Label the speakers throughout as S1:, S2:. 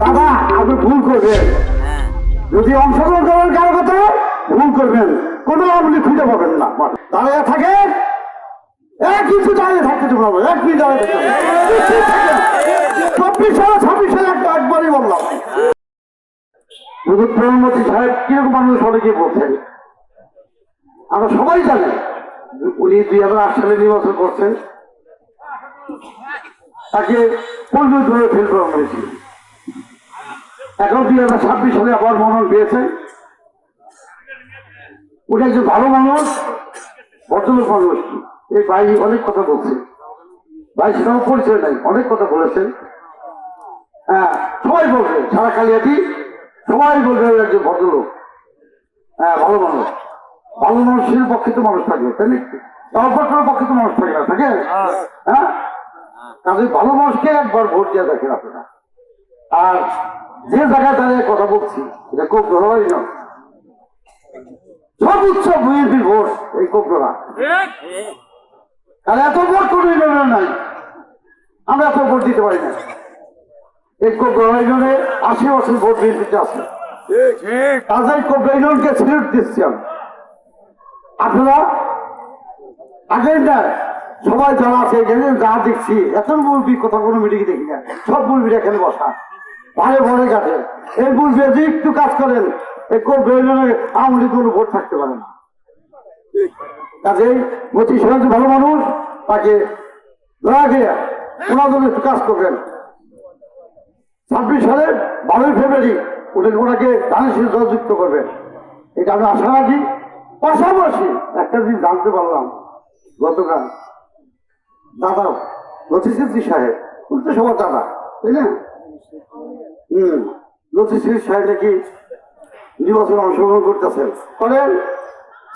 S1: দাদা আপনি ভুল করবেন। যদি অংশগ্রহণ করেন কারও কথা ভুল করবেন। কোনো আপনি খুঁজে পাবেন না। দাঁড়িয়ে থাকে এক কিছু দাঁড়িয়ে থাকতে না, এক মিনিট দাঁড়িয়ে চব্বিশ সালে ছাব্বিশ সালে একটা একবারই বললাম। যদি প্রধানমন্ত্রী সাহেব কীরকম মানুষ অনেকে বলছেন? আমরা সবাই জানেন উনি দুই হাজার আট সালে নির্বাচন করছেন। তাকে পরিণত ধরে ফেল করা হয়েছিল এখন দুই হাজার ছাব্বিশ সালে আবার মনোনয়ন পেয়েছে। উনি একজন ভালো মানুষ, ভদ্রলোক মানুষ। এই ভাই অনেক কথা বলছে। ভাই সেটাও পরিচয় নাই, অনেক কথা বলেছেন হ্যাঁ সবাই বলবে, সারা কালিয়াটি সবাই বলবে একজন ভদ্রলোক। হ্যাঁ ভালো মানুষ। ভালো মানুষের পক্ষে তো মানুষ থাকবে তাই নাকি অপরটার পক্ষে তো মানুষ থাকে না, থাকে? হ্যাঁ? কাজে ভালো মানুষকে একবার ভোট দিয়ে দেখেন আপনারা। আর যে জায়গায় দাঁড়িয়ে কথা বলছি, এটা খুব ধরাই না। সর্বোচ্চ ভোট এই আর এত কোনো নাই। আমরা এত ভোট দিতে পারি না। এই ইউনিয়নে আশি ভোট বিএনপিতে আছে। কাজেই কোপরা ইউনিয়নকে সিলেক্ট দিচ্ছি আমি। আপনারা, আগের সবাই যারা আছে যা দেখছি, এত মুরবি কথা কোনো মিটিং দেখি না। সব মুরবির এখানে বসা। ভালো ভরে কাটে এই মুরবি যে একটু কাজ করেন এই কোপ বেরোলে আওয়ামী কোনো ভোট থাকতে পারে না। কাজেই মতি ভালো মানুষ, তাকে একটু কাজ করবেন। ছাব্বিশ সালে বারোই ফেব্রুয়ারি ওদের ওনাকে ধানের সাথে যুক্ত করবেন। এটা আমি আশা রাখি। পাশাপাশি একটা দিন জানতে পারলাম, গতকাল দাদা লতিসিদ্দি সাহেব, উল্টো সবার দাদা, তাই না? হম লতিসিদ্দি সাহেব নাকি নির্বাচনে অংশগ্রহণ করতেছেন? করেন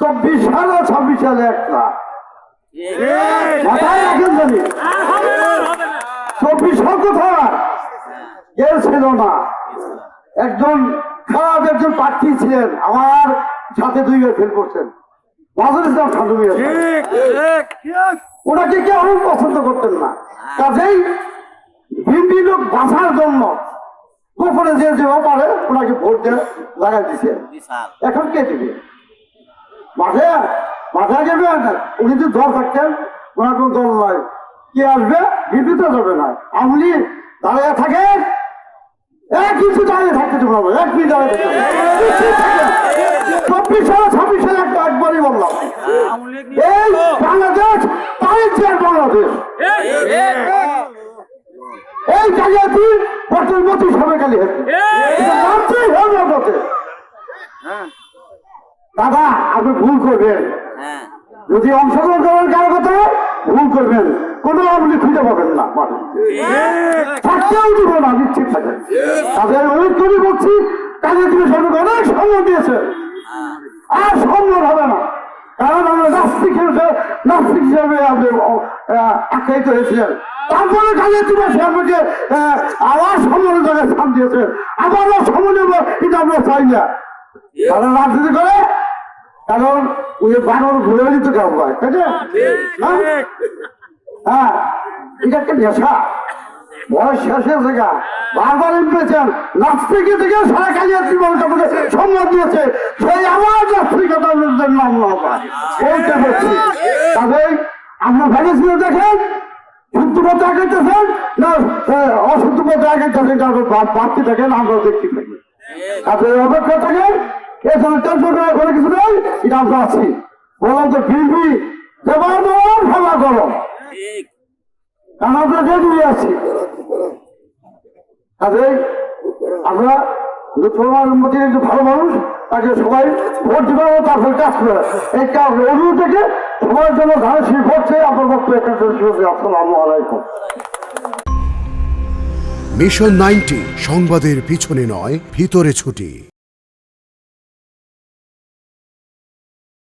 S1: চব্বিশ সালে ছাব্বিশ সালে একটা। মাথায় রাখেন জানি। চব্বিশ সাল কোথায়? কেউ ছিল না। একজন খারাপ একজন প্রার্থী ছিলেন আমার সাথে দুইবার ফেল করছেন। ইসলাম ওনাকে কেউ পছন্দ করতেন না? কাজেই বাঁচার জন্য গোপনে যে যে পারে ওনাকে ভোট দিয়ে লাগাই দিছে। এখন কে দেবে? মাঠে? মাঠে দেবে উনি যদি দল থাকতেন ওনার কোনো দল নয় কে আসবে? বিবৃত যাবে না। আমলি দাঁড়িয়ে থাকে। এক কিছু দাঁড়িয়ে থাকতে না, এক মিনিট দাঁড়িয়ে চব্বিশ সালে ছাব্বিশ সালে একটা একবারই বললাম। এই বাংলাদেশ বাংলাদেশ। এই জায়গাটি প্রধানমন্ত্রী সবাই খালি। নামতেই হবে আপনাকে। দাদা আপনি ভুল করবেন। যদি অংশগ্রহণ করেন কারও কথা ভুল করবেন। কোনো আপনি খুঁজে পাবেন না থাকতেও দিব না নিশ্চিত থাকেন তাদের অনেক করে বলছি কাজে তুমি সরকার অনেক সম্মান দিয়েছে আর সম্মান হবে না। কারণ আমরা নাস্তিক হিসেবে নাস্তিক হিসেবে আপনি আখ্যায়িত হয়েছিলেন তারপরে কাজে তুমি সে আমাকে আবার সম্মানের জায়গায় স্থান দিয়েছে। আবারও সম্মান দেবো এটা আমরা চাই না। তারা রাজনীতি করে কারণ ওই বানর ঘুরে দিতে কেমন হয় তাই না? হ্যাঁ? হ্যাঁ এটা একটা নেশা। বয়স শেষ বারবার পেয়েছেন নাস্তিকে থেকে সারা কালিয়া জীবন তোমাকে সম্মান দিয়েছে। সেই আমার ভেবেছিল দেখেন, শুদ্ধ পথে না অশুদ্ধ পথে থাকেন, আমরা দেখতে থাকি। তাদের অপেক্ষা থাকেন এখানে কোনো কিছু নেই, এটা আমরা আছি। তো বিএনপি দেবার করো কারণ আছি? আমরা ভালো মানুষ, তাকে সবাই ভোট কাজ করে। এই সবার জন্য আপনার বক্তব্য আলাইকুম।
S2: মিশন নাইনটি সংবাদের পিছনে নয়, ভিতরে ছুটি।